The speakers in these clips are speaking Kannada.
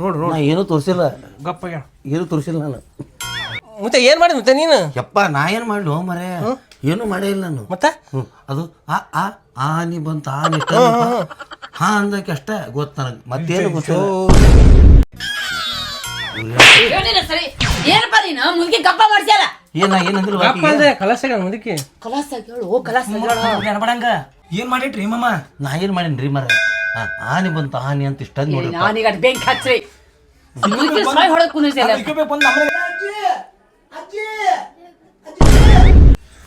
ನೋಡು ನಾ ಏನೂ ತೋರಿಸಿಲ್ಲ. ಗಪ್ಪ ಏನೂ ತೋರಿಸಿಲ್ಲ ನಾನು. ಮತ್ತೆ ಏನ್ ಮಾಡಿದ್ ಮತ್ತೆ ನೀನು? ಯಪ್ಪ ನಾ ಏನು ಮಾಡಿ ಹೋ ಮರೆ. ಏನು ಮಾಡೇ ಇಲ್ಲ ನಾನು. ಮತ್ತೆ? ಅದು ಆ ಆ ಆನಿ ಬಂತ ಆನಿ ಹಾ ಅಂದಕ್ಕೆ ಅಷ್ಟೇ ಗೊತ್ತು ನನಗೆ. ಮತ್ತೇನು ಗೊತ್ತು ಹೇಳಿಲ್ಲ ಸರಿ? ಏನಪ್ಪ ನೀನು? ಮುದುಕಿ ಗಪ್ಪ ಮಾಡ್ಸ್ಯಾಲ ಏನ ಏನಂದ್ರೆ ಗಪ್ಪ ಅಂದ್ರೆ ಕಲಸಾಗ ಹೇಳು ಓ ಏನ್ ಮಾಡಿಟ್ರಿ ಮಮ್ಮ ನಾ ಏನು ಮಾಡೀನಿ ಮರ? ಆನಿ ಬಂತು ಆನೆ ಅಂತ ಇಷ್ಟ ನೋಡಿ ನಾನೀಗ ಅದ್ ಬೆಂಕಿ ಹಚ್ಚ್ರಿ ಸಾಯ್ ಹೊಡೆದ್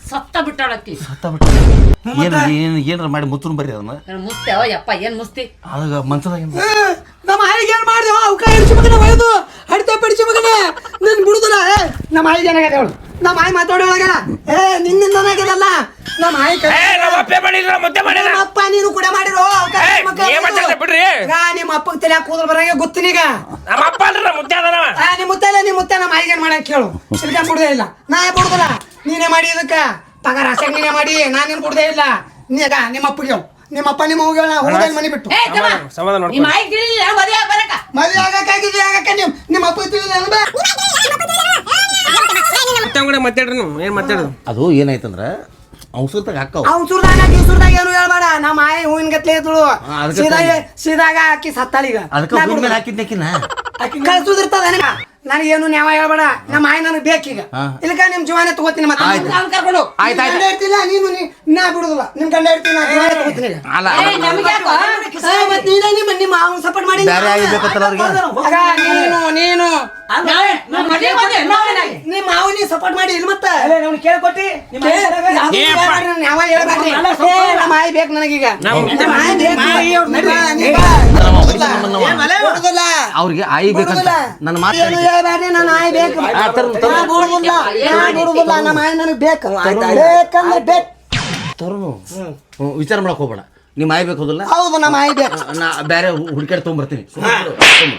ಸತ್ತ ಬಿಟ್ಟಾಳಕ್ಕಿ. ಸತ್ತ ಬಿಟ್ಟ ಏನು ಏನು ಏನಾರ ಮಾಡಿ ಮುತ್ತುನ್ ಬರ್ರಿ ಅದನ್ನ? ಏನ್ ಮುಸ್ತೆ ಓ ಯಪ್ಪ ಏನ್ ಮುಸ್ತಿ? ಅದಾಗ ಮನ್ಸದಾಗ ನಮ್ಮ ಆಯಿಗೆ ಏನ್ ಮಾಡಿದೆ? ಅವಕ ಹಿಡಿಸಿ ಮಗನ ಒಯ್ದು. ಹಡಿತ ಪಡಿಸಿ ಮಗನ. ನಿನ್ ಬಿಡುದಿಲ್ಲ. ಏ ನಮ್ಮ ಆಯಿ ಏನಾಗದೆ ಅವಳು ನಮ್ಮ ಆಯ್ ಮಾತಾಡೋಳಗ ಏ ನಿನ್ನಿಂದ ಆಗದಲ್ಲ. ನಮ್ಮ ಆಯ್ ಕೈ- ನಮ್ಮ ಅಪ್ಪ ಮಾಡಿಲ್ಲ ಮತ್ತೆ ಮಾಡಿಲ್ಲ ನಮ್ಮ ಅಪ್ಪ ನೀನು ಕೂಡ ಮಾಡಿರೋ ಅವ್ಕ ಏ, ಏನ್ ಮಾತಾಡ್ದೆ ಬಿಡ್ರಿ. ಗಾ, ನಿಮ್ಮ ಅಪ್ಪ ತಲೆ ಕೂದಲು ಬರಂಗೆ ಗೊತ್ತಿನೀಗ ನಮ್ಮ ಅಪ್ಪ ಅಲ್ರ ಮುತ್ತೆ ಅದನವ. ಆ ನಿಮ್ಮ ಮುತ್ತ ಇಲ್ಲ ನಿಮ್ಮ ಮುತ್ತ ನಮ್ಮ ಆಯ್ಗೆ ಏನ್ ಮಾಡಕ್ ಕೇಳು. ಸಿಲ್ಕ ಬಿಡುದೇ ಇಲ್ಲ. ನಾ ಬಿಡುದಿಲ್ಲ? ನೀನೇ ಮಾಡಿ ಇದಕ್ಕ. ಪಗಾರ ಆಸೆಗ್ ನೀನೇ ಮಾಡಿ. ನಾನೇನ್ ಬಿಡುದೇ ಇಲ್ಲ. ನೀಗ ನಿಮ್ಮ ಅಪ್ಪಗೆ ಹೇಳು. ನಿಮ್ಮ ಅಪ್ಪ ನಿಮ್ಮ ಹೋಗ್ಯಾಳ ಹೋಗೋದಿಲ್ಲ ಮನೆ ಬಿಟ್ಟು. ಏ ಕಮ್ಮ ಸಮಾಧಾನ ನೋಡ್ಕೊ. ನಿಮ್ಮ ಆಯ್ಕೆ ತಿಳಿಲಿಲ್ಲ ಮದುವೆ ಬರಕ ಮದುವೆ ಆಗಕ್ಕಾಗಿದ್ವಿ ಆಗಕ್ಕ ನೀವು? ನಿಮ್ಮ ಅಪ್ಪ ತಿಳಿದ ಮತ್ತೆ ಕೂಡ ಮಾತಾಡ್ರಿ ನೀವು ಏನು ಮಾತಾಡೋದು? ಅದು ಏನಾಯ್ತಂದ್ರ ಔಷಧದಾಗ ಹಾಕವು. ಅವ್ನು ಸುರ್ದಾಗ ಗಿಸುರ್ದಾಗ ಏನು ಹೇಳ್ಬೇಡ ನಮ್ಮ ಆಯಿ ಹೂವಿನ ಗತ್ಲೆ ಇದ್ಳು ಅದಕ್ಕೆ ಸೀದಾ ಸೀದಾಗ ಆಕಿ ಸತ್ತಾಳೀಗ. ಅದಕ್ಕೆ ಹೂವಿನ ಮೇಲೆ ಹಾಕಿದ್ನಕಿನ ಕಳ್ಸುದಿರ್ತದ ನನಗ? ನನಗೇನು ನ್ಯಾವ ಹೇಳ್ಬೇಡ ನಮ್ಮ ಆಯಿ ನನಗೆ ಬೇಕೀಗ. ಇಲ್ಲಕ ನಿಮ್ಮ ಜೀವನ ತಗೋತೀನಿ ಮತ್ತೆ. ಆಯ್ತು. ಅವ್ನ್ ಕರ್ಕೊಂಡು ಹೋಗ್. ಆಯ್ತು ನಿಮ್ ಗಂಡ ಇರ್ತಿಲ್ಲ ನೀನು ನೀ- ನಾ ಬಿಡುದಿಲ್ಲ. ನಿಮ್ ಗಂಡ ಇರ್ತೀನಿ ನಾ ಜೀವನ ತಗೋತೀನಿ ಈಗ. ಅಲ್ಲ ನಮಗೆ ನಮ್ಗೆ ಯಾಕೋ? ಏ, ಮತ್ತ್ ನೀನೇ ನಿಮ್ಮ ನಿಮ್ಮ ಅವ್ನ ಸಪೋರ್ಟ್ ಮಾಡಿ ಬೇರೆ ಆಗಿರ್ಬೇಕತ್ತಲ್ಲ ಅವ್ರಿಗೆ? ಆಗ ನೀನು ನೀನು. ನಿಮ್ಮ ಮಾವನಿ ಸಪೋರ್ಟ್ ಮಾಡಿ ಇಲ್ಲ ಮತ್ತೆ. ಕೇಳ್ಕೊಟ್ಟಿ? ಏ ಅಪ್ಪ. ಯಾವ ಹೇಳ್ಬೇಡ್ರಿ ಏ, ನಮ್ಮ ಆಯಿ ಬೇಕು ನನಗೀಗ. ಅವ್ರಿಗೆ ಆಯಿ ಬೇಕಂತ. ಬಿಡುದಿಲ್ಲ. ನನ್ನ ಮಾತು ಏನು ಹೇಳ್ಬೇಡ್ರಿ, ನನ್ನ ಆಯಿ ಬೇಕು. ನಮ್ಮ ಆಯಿ ನನಗೆ ಬೇಕು. ಬೇಕಂದ್ರೆ ಬೇಕು. ತರುನು ವಿಚಾರ ಮಾಡಕ್ ಹೋಗ್ಬೇಡ. ನಿಮ್ಮ ಮಾಯ್ ಬೇಕು ಹೋದಲ್ಲ? ಹೌದು ನಮ್ಮ ಮಾಯ್ ಬೇಕು. ನಾ ಬೇರೆ ಹುಡುಕಾಡ್ ತೊಗೊಂಬರ್ತೀನಿ.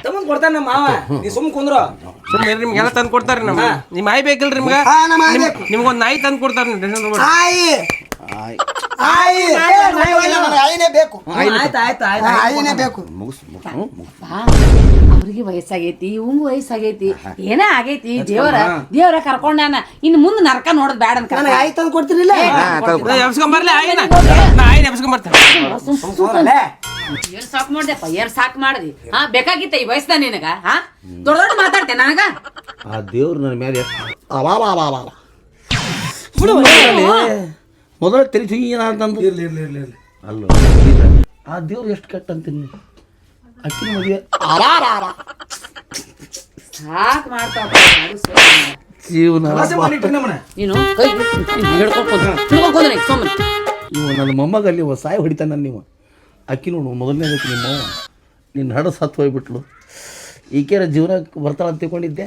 ತಮ್ಮ ಕೊಡ್ತಾನ ನಮ್ಮ ಮಾವ. ನೀ ಸುಮ್ ಕುಂದ್ರು. ಸುಮ್ಮನೆ ನಿಮ್ಗೆಲ್ಲ ತಂದು ಕೊಡ್ತಾರೆ ನಮ್ಮ ನಿಮ್ಮ ಆಯ್ ಬೇಕಿಲ್ರಿ ನಿಮ್ಗೆ? ಹಾ, ನಮ್ಮ ಆಯಿ ಬೇಕು. ನಿಮ್ಗೊಂದು ನಾಯಿ ತಂದು ಕೊಡ್ತಾರೆ ನಾಯಿ. ಆಯಿನೇ ಬೇಕು. ಆಯ್ತು ಆಯ್ತು ಆಯ್ತು ಆಯಿನೇ ಮುಗಿಸ್ ಅವ್ರಿಗೆ ವಯಸ್ಸಾಗೈತಿ ಇವಂಗ್ ವಯಸ್ಸಾಗೈತಿ. ಏನೇ ಆಗೈತಿ ದೇವರ ದೇವರ ಕರ್ಕೊಂಡಾನ ಇನ್ ಮುಂದ್ ನರಕ ನೋಡೋದ್ ಬ್ಯಾಡ ಅಂತ ನನಗೆ ಆಯಿ ತಂದು ಕೊಡ್ತಿರ್ಲಿಲ್ಲ ಎಬ್ಸ್ಕೊಂಬರ್ಲಿ ಆಯ್ನ. ನಾ ಆಯ್ನ ಎಬ್ಸ್ಕೊಂಬರ್ತೇನೆ ಏನ್ ಸಾಕ್ ಮಾಡ್ದೆಪ್ಪ ಏರ್ ಸಾಕ್ ಮಾಡ್ದಿ. ಹಾ ಬೇಕಾಗಿತ್ತ ಈ ವಯಸ್ಸದ ನಿನಗ ಹಾ? ದೊಡ್ಡ ದೊಡ್ಡ ಮಾತಾಡ್ತೆ ನನಗ. ಆ ದೇವ್ರ ನನ್ನ ಮೇಲೆ ಅವಾ ಅವಾ ಬಾ ಬಾ ಮೊದಲ ತಿಳಿಸಿ ಏನಂತಂದು ಇರ್ಲಿ ಇರ್ಲಿ ಇರ್ಲಿ ಇರ್ಲಿ. ಅಲ್ಲ. ಆ ದೇವ್ರು ಎಷ್ಟು ಕೆಟ್ಟ ಅಂತೀನಿ ಅಕ್ಕಿನ ಮದುವೆ. ಸಾಕ್ ಮಾಡ್ತಾವ ಜೀವನ ನೀನು ಕೈ ಹಿಡ್ಕೊಂಡು ಸೋಮನ್ ಇವ ನನ್ನ ಮೊಮ್ಮಗಲ್ಲಿ ಇವ ಸಾಯಿ ಹೊಡಿತಾನ ನೀವು ಅಕ್ಕಿ ನೋಡು ಮೊದಲನೇದಕ್ಕೆ ನಿಮ್ಮ ನಿನ್ನ ಹಡ ಸತ್ತು ಹೋಗ್ಬಿಟ್ಲು. ಈಕೆರ ಜೀವನ ಬರ್ತಾಳ ಅಂತ ತಿಳ್ಕೊಂಡಿದ್ದೆ.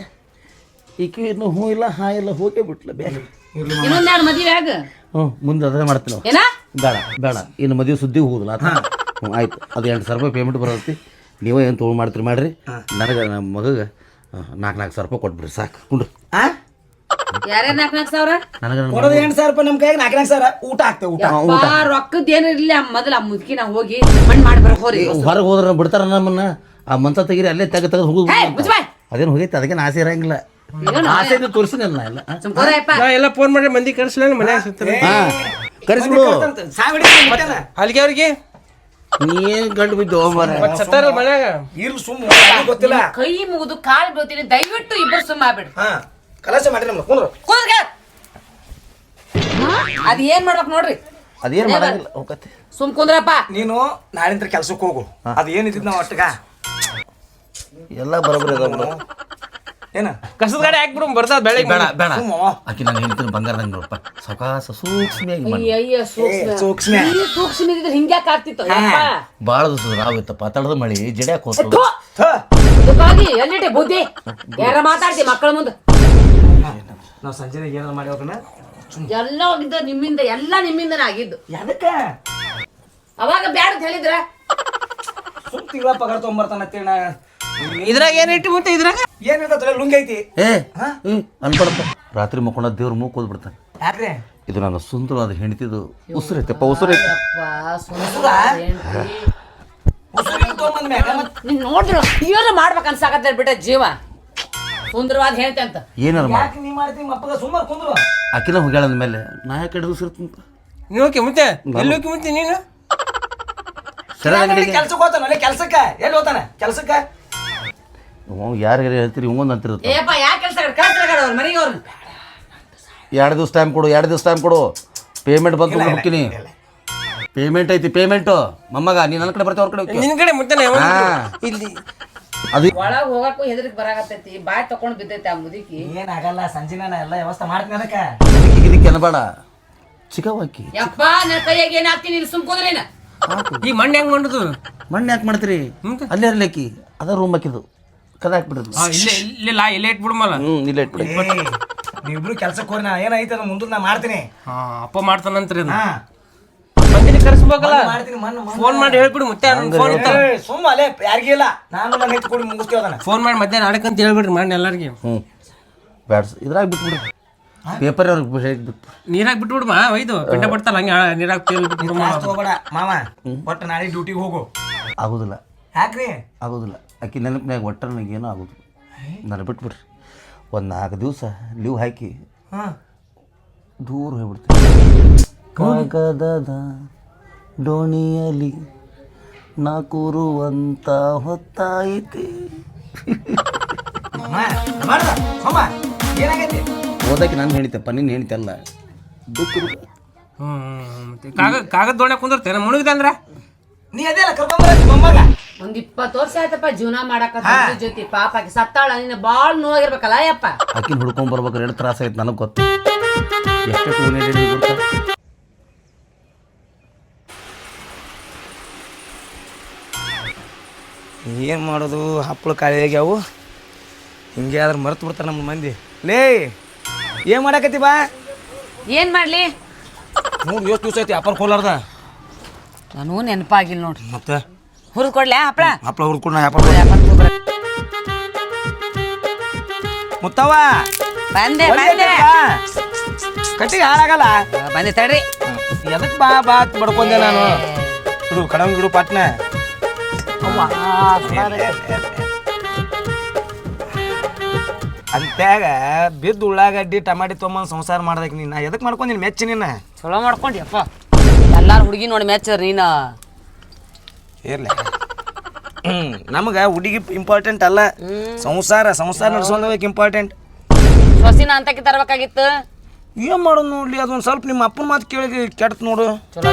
ಈಕೆ ಇನ್ನು ಹೂ ಇಲ್ಲ ಹಾ ಇಲ್ಲ ಹೋಗೇ ಬಿಟ್ಲು. ಬೇರೆ ಇನ್ನೊಂದೆರಡು ಮದುವೆ ಆಗ. ಹ್ಞೂ ಮುಂದೆ ಅದೇ ಮಾಡ್ತೀನಿ ನಾವು. ಏನ? ಬೇಡ ಬೇಡ. ಇನ್ನು ಮದುವೆ ಸುದ್ದಿ ಹೋಗುದಿಲ್ಲ ಆತ ಹ್ಞೂ ಆಯ್ತು. ಅದು ಎಂಟು ಸಾವಿರ ರೂಪಾಯಿ ಪೇಮೆಂಟ್ ಬರತ್ತಿ. ನೀವೇ ಏನು ತೊಗೊಂಡು ಮಾಡ್ತೀರಿ ಮಾಡ್ರಿ. ನನಗೆ ನಮ್ಮ ಮಗಗೆ ನಾಲ್ಕು ನಾಲ್ಕು ಸಾವಿರ ರೂಪಾಯಿ ಕೊಟ್ಬಿಡ್ರಿ ಸಾಕು. ಕುಂಡ್ರಿ. ಆ? ಯಾರ್ಯಾರ ನಾಲ್ಕು ನಾಲ್ಕು ಸಾವಿರ? ನನಗೆ ನನ್ನ ಕೊಡೋದು ಎಂಟು ಸಾವಿರ ರೂಪಾಯಿ ನಮ್ ಕೈಗೆ ನಾಲ್ಕು ನಾಲ್ಕು ಸಾವಿರ ಊಟ ಊಟ. ಯಪ್ಪಾ, ರೊಕ್ಕದ್ ಏನ್ ಆ ಮೊದಲ ಆ ಮುದುಕಿ ನಾವು ಹೋಗಿ ಮಣ್ಣು ಮಾಡಿ ಬರ್ಕೋರಿ ಹೊರಗೆ ಹೋದ್ರೆ ಬಿಡ್ತಾರ ನಮ್ಮನ್ನ. ಆ ಮಂತ ತೆಗೀರಿ ಅಲ್ಲೇ ತೆಗೆ ತೆಗೆದು ಹೋಗುದು. ಅದೇನು ಹೋಗೈತೆ? ಅದಕ್ಕೆ ಆಸೆ ಇರಂಗಿಲ್ಲ. ಏನು? ತೋರಿಸಿದಲ್ಲ ಎಲ್ಲ ನಾ ಎಲ್ಲ ಫೋನ್ ಮಾಡಿ ಮಂದಿ ಕರ್ಸಲ ಮನ್ಯಾಗ ಸಿಗ್ತಾರೆ ಹಾಂ ಕರೆಸ್ಬಿಡು. ಅಲ್ಲಿಗೆ ಅವ್ರಿಗೆ? ನೀನ್ ಗಂಡು ಬಿದ್ದು ಹೋಗ್ಬಾರ ಮತ್ತೆ ಸತ್ತಾರ ಮನ್ಯಾಗ? ಇರ್ಲಿ ಸುಮ್ಮ ಗೊತ್ತಿಲ್ಲ. ಕೈ ಮುಗಿದು ಕಾಲ್ ಬೀಳ್ತೀನಿ ದಯವಿಟ್ಟು ಇಬ್ಬರು ಸುಮ್ಮ ಆಗ್ಬಿಡು ಹಾ ಕಲಾಸೆ ಮಾಡ್ರಿ ನಮ್ಮ ಕುಂದ್ರು. ಕೂತ್ಕ. ಅದ್ ಏನ್ ಮಾಡ್ಬೇಕು ನೋಡ್ರಿ? ಅದೇನ್ ಮಾಡಂಗಿಲ್ಲ ಹೋಗತ್ತೆ ಸುಮ್ ಕುಂದ್ರಪ್ಪ. ನೀನು ನಾಳಿಂದ ಕೆಲ್ಸಕ್ಕೆ ಹೋಗು. ಅದು ಏನಿದ್ದು ನಾವು ಅಷ್ಟಗ? ಎಲ್ಲ ಬರೋಬ್ಬರಿ ಅದಾವ ಏನ? ಕಸದ ಗಾಡಿ ಹಾಕ್ಬಿಡು ಬರ್ತಾವ ಬೆಳಗ್ಗೆ ಬೇಡ ಬೇಡ. ಸುಮ್ಮ ಆಕಿ ನಾನು ಹೇಳ್ತೀನಿ ಬಂಗಾರದಂಗೆ ನೋಡಪ್ಪ. ಸಕಾಸ ಸೂಕ್ಷ್ಮಿಯಾಗಿ ಮಾಡಿ. ಅಯ್ಯ ಸೂಕ್ಷ್ಮ. ಸೂಕ್ಷ್ಮ. ಈ ಸೂಕ್ಷ್ಮ ಇದ್ದಿದ್ರೆ ಹಿಂಗ್ಯಾಕ್ ಆಗ್ತಿತ್ತು? ಭಾಳ ದಿವಸ ರಾವಿತ್ತಪ್ಪ ತಡದ ಮಳಿ ಜಡ್ಯಾಕ ಹೋತು. ಇದಕ್ಕಾಗಿ ಎಲ್ಲಿಟ್ಟೆ ಬುದ್ಧಿ? ಯಾರ ಮಾತಾಡ್ತಿ ಮಕ್ಕಳ ಮುಂದೆ? ನಾವು ಸಂಜೆ ಏನಾರ ಮಾಡಿ ಹೋಗೋಣ. ಎಲ್ಲ ಹೋಗಿದ್ದ ನಿಮ್ಮಿಂದ ಎಲ್ಲ ನಿಮ್ಮಿಂದನೇ ಆಗಿದ್ದು. ಎದಕ್ಕೆ ಅವಾಗ ಬ್ಯಾಡ ಅಂತ ಹೇಳಿದ್ರ? ಸುಮ್ ತಿಂಗಳ ಪಗಾರ ತೊಗೊಂಬರ್ತಾನ ಅಂತೇಳಿ ಇದ್ರಾಗ ಏನ್ ಇಟ್ಟು ಮತ್ತೆ ಇದ್ರಾಗ? ಏನಿರ್ತಲ್ಲ ಲುಂಗಿ ಐತಿ? ಏ ಅನ್ಕೊಳಪ್ಪ. ರಾತ್ರಿ ಮಕ್ಕೊಂಡ ದೇವ್ರ ಮೂಗ್ ಹೋದ್ಬಿಡ್ತಾನೆ ಯಾಕ್ರೆ? ಇದು ನನ್ನ ಸುಂದರವಾದ ಹೆಂಡತಿದು ಉಸಿರೈತೆಪ್ಪ ಉಸಿರೈತೆ ನೀನ್ ನೋಡ್ರಿ ಏನು ಮಾಡ್ಬೇಕು ಅನ್ಸಾಕತ್ತ ಬಿಟ್ಟ ಜೀವ. ಸುಂದರವಾದ ಹೇಳ್ತೆ ಅಂತ. ಏನಾರ ಮಾಡಿ. ಯಾಕೆ ನೀ ಮಾಡ್ತೀನಿ ಸುಮ್ಮನೆ ಕುಂದ್ರು. ಆಕಿನ ಹೋಗ್ಯಾಳ ಅಂದ್ಮೇಲೆ ನಾ ಯಾಕೆ ಹಿಡಿದು ಸಿರ್ತೀನಿ ನೀವು ಮುಂಚೆ? ಎಲ್ಲಿ ಮುಂಚೆ ನೀನು? ಸರ ಅಂಗಡಿಗೆ. ಕೆಲ್ಸಕ್ಕೆ ಹೋತಾನ? ಅಲ್ಲೇ ಕೆಲ್ಸಕ್ಕ? ಎಲ್ಲಿ ಹೋತಾನೆ? ಕೆಲ್ಸಕ್ಕ? ಯಾರಿಗಾರ ಹೇಳ್ತೀರಿ? ಹಿಂಗೊಂದು ಅಂತಿರುತ್ತೆ. ಏಪ್ಪ ಯಾಕೆ ಕೆಲಸ ಕಳ್ಸ್ರಾಗಡ ಅವ್ರ ಮನೆಗೆ ಎರಡು ದಿವಸ ಟೈಮ್ ಕೊಡು ಎರಡು ದಿವಸ ಟೈಮ್ ಕೊಡು. ಪೇಮೆಂಟ್ ಬಂತು ಹೋಗ್ತೀನಿ ಪೇಮೆಂಟ್ ಐತಿ ಪೇಮೆಂಟು ಮೊಮ್ಮಗ ನೀನು ನನ್ನ ಕಡೆ ಬರ್ತೀವಿ ಅವ್ರ ಕಡೆ ಹೋಗ್ತೀವಿ. ನಿನ್ ಕಡೆ ಹಾ. ಇಲ್ಲಿ. ಅದು ಒಳಗ್ ಹೋಗಕ್ಕೂ ಹೆದರಿಕೆ ಬರಾಕತ್ತೈತಿ ಬಾಯಿ ತಕೊಂಡು ಬಿದ್ದೈತಿ ಆ ಮುದುಕಿ. ಏನಾಗಲ್ಲ ಸಂಜೆ ನಾನು ಎಲ್ಲ ವ್ಯವಸ್ಥೆ ಮಾಡ್ತೀನಿ ಅದಕ್ಕೆ. ಇದಕ್ಕೆ ಇದಕ್ಕೆ ಅನ್ಬೇಡ ಚಿಕ್ಕವಾಕಿ ಯಪ್ಪ ನನ್ನ ಕೈಯಾಗ ಏನ್ ಹಾಕ್ತೀನಿ ಇಲ್ಲಿ ಸುಮ್ಕುದ್ರೇನ ಈ ಮಣ್ಣು ಹೆಂಗ್ ಮಾಡುದು ಮಣ್ಣು ಯಾಕೆ ಮಾಡ್ತೀರಿ? ಅಲ್ಲೇ ಇರ್ಲಿಕ್ಕಿ ಅದ ರೂಮ್ ಹಾಕಿದ್ದು. ಕದ ಹಾಕ್ಬಿಡೋದು ಹಾ, ಇಲ್ಲೇ ಇಲ್ಲೇ ಲಾ ಇಲ್ಲೇ ಇಟ್ಬಿಡಮಲ್ಲ ಹ್ಞೂ ಇಲ್ಲೇ ಇಟ್ಬಿಡಿ. ನೀವಿಬ್ರು ಕೆಲ್ಸಕ್ಕೆ ಹೋರಿ ನಾ ಏನೈತೆ ಅದು ಮುಂದೆ ನಾ ಮಾಡ್ತೀನಿ. ಹಾ ಅಪ್ಪ ಮಾಡ್ತಾನಂತ್ರಿ ಹಾ. ಮಂದಿನ ಕರೆಸ್ಬೇಕಲ್ಲ ಮಾಡ್ತೀನಿ ಮಣ್ಣು ಫೋನ್ ಮಾಡಿ ಹೇಳ್ಬಿಡು ಮತ್ತೆ ಫೋನ್ ಸುಮ್ಮ ಅಲ್ಲೇ ಯಾರಿಗೂ ಇಲ್ಲ. ನಾನು ನನ್ನ ಹೆತ್ತು ಕೊಡಿ ಮುಗಿಸ್ತೀವಿ ಅದನ್ನ. ಫೋನ್ ಮಾಡಿ ಮಧ್ಯಾಹ್ನ ಆಡಕ್ಕಂತ ಹೇಳ್ಬಿಡ್ರಿ ಮಾಡಿ ಎಲ್ಲರಿಗೆ. ಹ್ಞೂ ಬ್ಯಾಡ್ಸ್ ಇದ್ರಾಗ ಬಿಟ್ಬಿಡ್ರಿ ಪೇಪರ್ ಅವ್ರಿಗೆ ಹೇಗೆ ಬಿಟ್ಟು ನೀರಾಗ ಬಿಟ್ಬಿಡ್ಮ ಒಯ್ದು. ಪಿಂಡ ಬಿಡ್ತಲ್ಲ ಹಂಗೆ ನೀರಾಗ ತಗೋಬೇಡ ಮಾವ. ಒಟ್ಟು ನಾಳೆ ಡ್ಯೂಟಿಗೆ ಹೋಗು. ಆಗೋದಿಲ್ಲ. ಯಾಕ್ರಿ? ಆಗೋದಿಲ್ಲ. ಆಕಿ ನೆನಪಿನಾಗ ಒಟ್ಟ ನನಗೇನು ಆಗೋದು ನನಗೆ ಬಿಟ್ಬಿಡ್ರಿ. ಒಂದು ನಾಲ್ಕು ದಿವಸ ಲೀವ್ ಹಾಕಿ ಹಾ. ದೂರ ಹೋಗ್ಬಿಡ್ತೀನಿ. ಕಾಗದದ ಡೋಣಿಯಲ್ಲಿ ನಾ ಕೂರುವಂತ ಹೊತ್ತಾಯಿತಿ ಓದಕ್ಕೆ ನಾನು ಹೇಳಿತೆಪ್ಪ ನಿನ್ನ ಹೇಳ್ತಲ್ಲ ಗೊತ್ತಿರು ಹ್ಮ್ ಮತ್ತೆ ಕಾಗದ ಕಾಗದ ದೋಣೆ ಕುಂದಿರ್ತೇನೆ ಮುಳುಗಿದಂದ್ರೆ ನೀ ಅದೇ ಅಲ್ಲ ಕರ್ಕೊಂಬರ ಮೊಮ್ಮಗ ಒಂದ್ ಇಪ್ಪತ್ತು ವರ್ಷ ಆಯ್ತಪ್ಪ ಜೀವನ ಮಾಡಾಕ ಜೊತೆ ಪಾಪ ಆಕಿ ಸತ್ತಾಳ ನಿನ್ನ ಬಾಳ್ ನೋವಾಗಿರ್ಬೇಕಲ್ಲ ಯಪ್ಪ ಆಕಿನ ಹುಡ್ಕೊಂಡ್ ಬರ್ಬೇಕು ಎರಡು ತ್ರಾಸ ಆಯ್ತು ನನಗೆ ಗೊತ್ತು. ಎಷ್ಟು ಗೊತ್ತಾ ಏನು ಮಾಡೋದು? ಹಪ್ಪಳು ಖಾಲಿ ಆಗ್ಯಾವು. ಹಿಂಗೆ ಆದ್ರೆ ಮರ್ತು ಬಿಡ್ತಾರೆ ನಮ್ಮ ಮಂದಿ. ಲೇ ಏನು ಮಾಡಾಕತ್ತಿ ಬಾ? ಏನ್ ಮಾಡ್ಲಿ? ಮೂರು ಎಷ್ಟು ದಿವಸ ಐತಿ ಅಪ್ಪನ ಕೋಲಾರ್ದ ನಾನು ನೆನಪಾಗಿಲ್ಲ ನೋಡ್ರಿ. ಮತ್ತೆ? ಹುರಿದ್ ಕೊಡ್ಲ್ಯಾ ಹಪ್ಪಳ ಹಪ್ಪಳ ಹುರ್ಕೊಂಡು ನಾ ಹಪ್ಪಳ ಮುತ್ತವ್ವ! ಬಂದೆ ಬಂದೆ ಕಟ್ಟಿಗೆ ಹಾಳಾಗಲ್ಲ. ಬಂದೆ ತಡ್ರಿ. ಎದಕ್ ಬಾ ಬಾ ಬಡ್ಕೊಂಡೆ ನಾನು. ಬಿಡು ಕಡಂಗ್ ಬಿಡು ಪಟ್ನ. ಅಂತ್ಯಾಗ ಬಿದ್ದು ಉಳ್ಳಾಗಡ್ಡಿ ಟಮಾಟಿ ತೊಗೊಂಬಂದು ಸಂಸಾರ ಮಾಡ್ದಕ್ಕೆ ನೀನು ಎದಕ್ ಮಾಡ್ಕೊಂದಿನಿ ಮೆಚ್ಚಿ ನಿನ್ನ? ಚಲೋ ಮಾಡ್ಕೊಂಡ್ಯಪ್ಪ. ಎಲ್ಲಾರು ಹುಡುಗಿ ನೋಡಿ ಮೆಚ್ಚರ್ ನೀನ. ಇರ್ಲಿ. ಹ್ಮ್ ನಮಗೆ ಹುಡುಗಿ ಇಂಪಾರ್ಟೆಂಟ್ ಅಲ್ಲ. ಸಂಸಾರ ಸಂಸಾರ ನಡ್ಸ್ಕೊಂಡೋಗಕ್ಕೆ ಇಂಪಾರ್ಟೆಂಟ್ ಸೊಸಿನ ಅಂತಕ್ಕೆ ತರಬೇಕಾಗಿತ್ತು? ಏನ್ ಮಾಡೋದು ನೋಡ್ಲಿ ಅದೊಂದು ಸ್ವಲ್ಪ ನಿಮ್ಮ ಅಪ್ಪನ ಮಾತು ಕೇಳಿ ಕೆಟ್ಟ ನೋಡು. ಚಲೋ